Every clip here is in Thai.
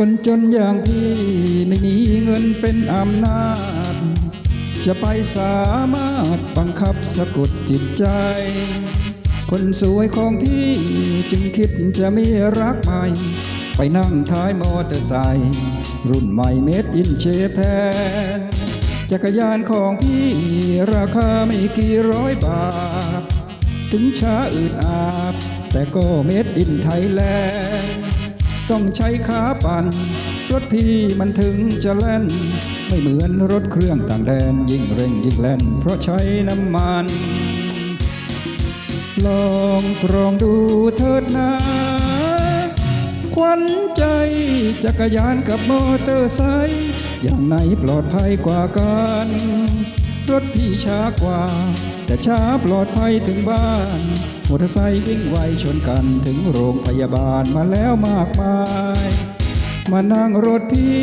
คนจนอย่างพี่ไม่มีเงินเป็นอำนาจ จะไปสามารถบังคับสะกดจิตใจ คนสวยของพี่จึงคิดจะมีรักใหม่ ไปนั่งท้ายมอเตอร์ไซค์รุ่นใหม่เม็ดอินเชแพนจักรยานของพี่ราคาไม่กี่ร้อยบาท ถึงช้าอืดอาบ แต่ก็เม็ดอินไทยแลนด์ ต้องใช้ขาปั่น รถพี่มันถึงจะแล่น ไม่เหมือนรถเครื่องต่างแดน ยิ่งเร่งยิ่งแล่น เพราะใช้น้ำมัน ลองตรองดูเถิดนะควันใจจักรยานกับมอเตอร์ไซค์อย่างไหนปลอดภัยกว่ากัน รถพี่ช้ากว่า แต่ช้าปลอดภัยถึงบ้านมอเตอร์ไซค์วิ่งไวชนกันถึงโรงพยาบาลมาแล้วมากมาย มานั่งรถพี่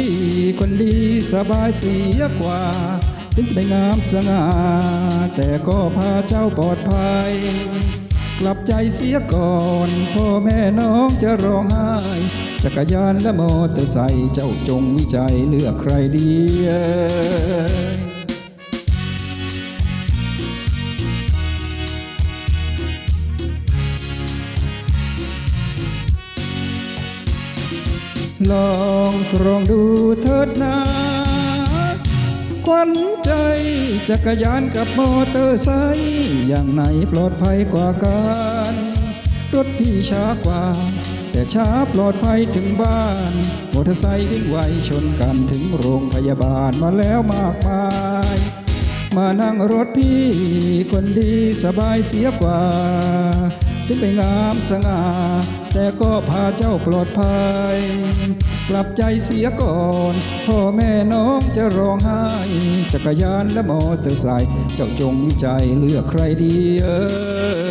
คนดีสบายเสียกว่า ถึงได้งามสง่าแต่ก็พาเจ้าปลอดภัยกลับใจเสียก่อนพ่อแม่น้องจะร้องไห้จักรยานและมอเตอร์ไซค์เจ้าจงวิจัยเลือกใครดี ลองตรองดูเถิดนะควันใจจักรยานกับมอเตอร์ไซค์อย่างไหนปลอดภัยกว่ากันรถพี่ช้ากว่า แต่ช้าปลอดภัยถึงบ้านมอเตอร์ไซค์วิ่งไวชนกันถึงโรงพยาบาลมาแล้วมากมาย มานั่งรถพี่คนดีสบายเสียกว่า ถึงไปงามสง่าแต่ก็พาเจ้าปลอดภัย กลับใจเสียก่อน พ่อแม่น้องจะร้องไห้ จักรยานและมอเตอร์ไซค์เจ้าจงวิจัยเลือกใครดีเออ